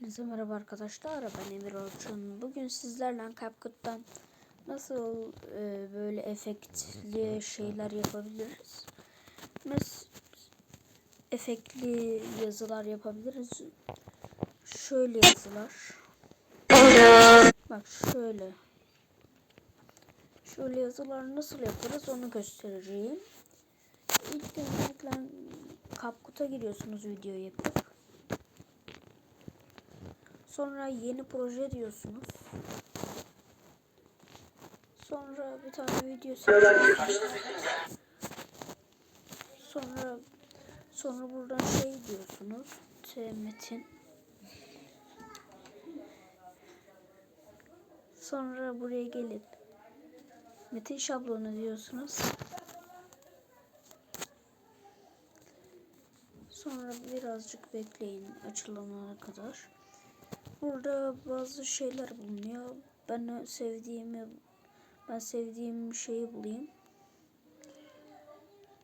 Hepinize merhaba arkadaşlar. Ben Emir Orçun. Bugün sizlerle CapCut'tan nasıl e, böyle efektli şeyler yapabiliriz? Nasıl efektli yazılar yapabiliriz? Şöyle yazılar. Bak şöyle. Şöyle yazılar nasıl yaparız onu göstereceğim. İlk öncelikle CapCut'a giriyorsunuz video yapıp. Sonra yeni proje diyorsunuz. Sonra bir tane video. Sonra sonra buradan şey diyorsunuz. Metin. Sonra buraya gelip metin şablonu diyorsunuz. Sonra birazcık bekleyin açılana kadar. Burada bazı şeyler bulunuyor. Ben sevdiğimi ben sevdiğim şeyi bulayım.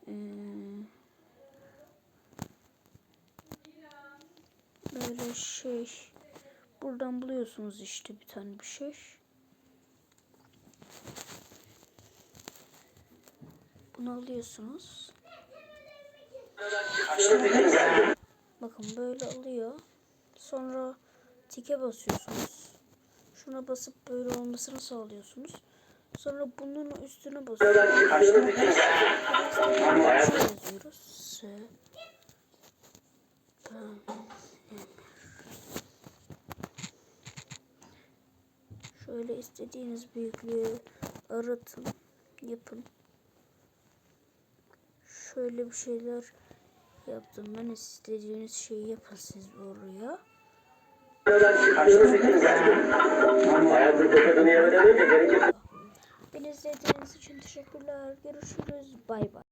Ee, böyle şey buradan buluyorsunuz işte bir tane bir şey. Bunu alıyorsunuz. Bakın böyle alıyor. Sonra tike basıyorsunuz. Şuna basıp böyle olmasını sağlıyorsunuz. Sonra bunun üstüne şey yazıyoruz. Şöyle istediğiniz büyüklüğü aratın, yapın. Şöyle bir şeyler yaptım. Ben istediğiniz şeyi yapın siz oraya. Beni izlediğiniz için teşekkürler. Görüşürüz. Bay bay.